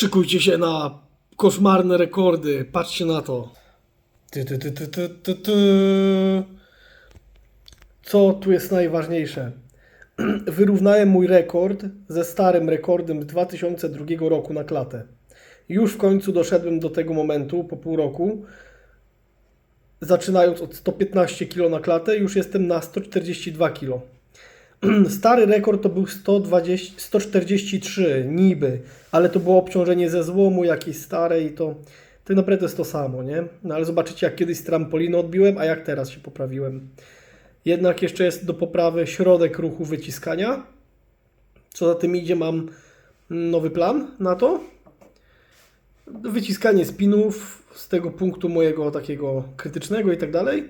Szykujcie się na koszmarne rekordy. Patrzcie na to. Ty, ty, ty, ty, ty, ty, ty. Co tu jest najważniejsze? Wyrównałem mój rekord ze starym rekordem z 2002 roku na klatę. Już w końcu doszedłem do tego momentu po pół roku. Zaczynając od 115 kg na klatę, już jestem na 142 kg. Stary rekord to był 120, 143 niby, ale to było obciążenie ze złomu jakieś stare i to tak naprawdę jest to samo, nie? No ale zobaczycie jak kiedyś z trampoliny odbiłem, a jak teraz się poprawiłem. Jednak jeszcze jest do poprawy środek ruchu wyciskania. Co za tym idzie, mam nowy plan na to. Wyciskanie spinów z tego punktu mojego takiego krytycznego i tak dalej.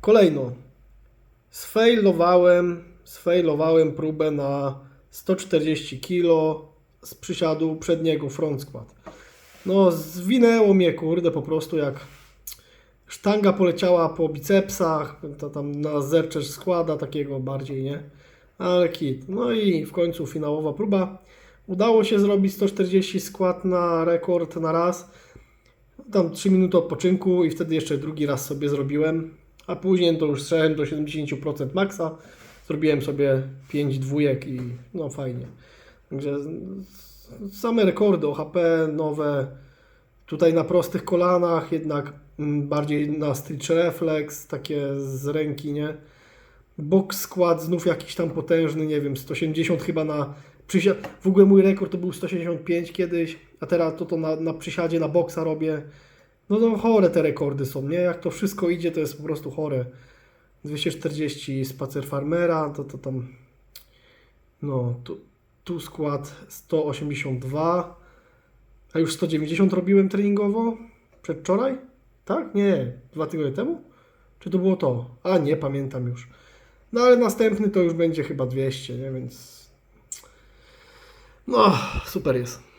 Kolejno, sfailowałem, sfailowałem próbę na 140 kg z przysiadu przedniego front squat. No, zwinęło mnie, kurde, po prostu jak sztanga poleciała po bicepsach, to tam na zerczesz składa takiego bardziej, nie? Ale kit. No i w końcu finałowa próba. Udało się zrobić 140 skład na rekord na raz. Tam 3 minuty odpoczynku i wtedy jeszcze drugi raz sobie zrobiłem. A później to już strzałem do 70% maksa. Zrobiłem sobie 5 dwójek i no fajnie. Także same rekordy OHP nowe. Tutaj na prostych kolanach, jednak mm, bardziej na stretch reflex, takie z ręki, nie? Box skład znów jakiś tam potężny, nie wiem, 180 chyba na przysiad. W ogóle mój rekord to był 175 kiedyś, a teraz to, to na, na przysiadzie na boksa robię. No to chore te rekordy są, nie? Jak to wszystko idzie, to jest po prostu chore. 240 spacer farmera, to, to tam. No, tu, tu skład 182. A już 190 robiłem treningowo przedwczoraj? Tak? Nie, dwa tygodnie temu? Czy to było to? A nie, pamiętam już. No ale następny to już będzie chyba 200, nie? Więc. No, super jest.